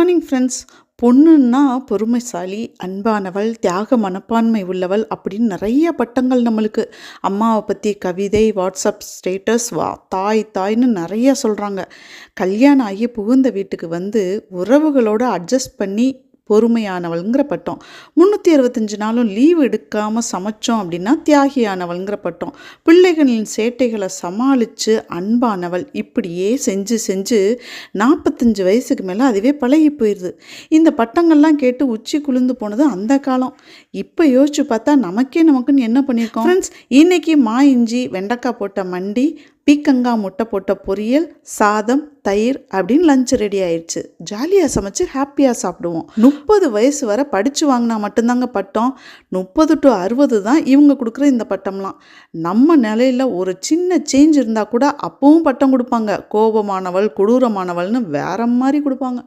Morning friends பொண்ணுன்னா பொறுமைசாலி அன்பானவள் தியாக மனப்பான்மை உள்ளவள் அப்படின்னு நிறைய பட்டங்கள் நம்மளுக்கு. அம்மாவை பற்றி கவிதை வாட்ஸ்அப் ஸ்டேட்டஸ் வா தாய் தாய்னு நிறைய சொல்கிறாங்க கல்யாணம் ஆகி புகுந்த வீட்டுக்கு வந்து உறவுகளோடு அட்ஜஸ்ட் பண்ணி பொறுமையானவள்ங்கிற பட்டம். முந்நூற்றி அறுபத்தஞ்சு நாளும் லீவு எடுக்காமல் சமைச்சோம் அப்படின்னா தியாகியானவள்ங்கிற பட்டம். பிள்ளைகளின் சேட்டைகளை சமாளித்து அன்பானவள் இப்படியே செஞ்சு செஞ்சு நாற்பத்தஞ்சு வயசுக்கு மேலே அதுவே பழகி போயிடுது இந்த பட்டங்கள்லாம் கேட்டு உச்சி குளிர்ந்து போனது அந்த காலம். இப்போ யோசிச்சு பார்த்தா நமக்கே நமக்குன்னு என்ன பண்ணியிருக்கோம் ஃப்ரெண்ட்ஸ் இன்றைக்கி மா இஞ்சி வெண்டைக்காய் போட்ட மண்டி பீக்கங்கா முட்டை போட்ட பொரியல் சாதம் தயிர் அப்படின்னு லஞ்ச் ரெடி ஆயிடுச்சு ஜாலியாக சமைச்சு ஹாப்பியாக சாப்பிடுவோம். முப்பது வயசு வரை படித்து வாங்கினா மட்டும்தாங்க பட்டம். முப்பது டு அறுபது தான் இவங்க கொடுக்குற இந்த பட்டம்லாம். நம்ம நிலையில் ஒரு சின்ன சேஞ்ச் இருந்தால் கூட அப்பவும் பட்டம் கொடுப்பாங்க. கோபமானவள் கொடூரமானவள்னு வேற மாதிரி கொடுப்பாங்க.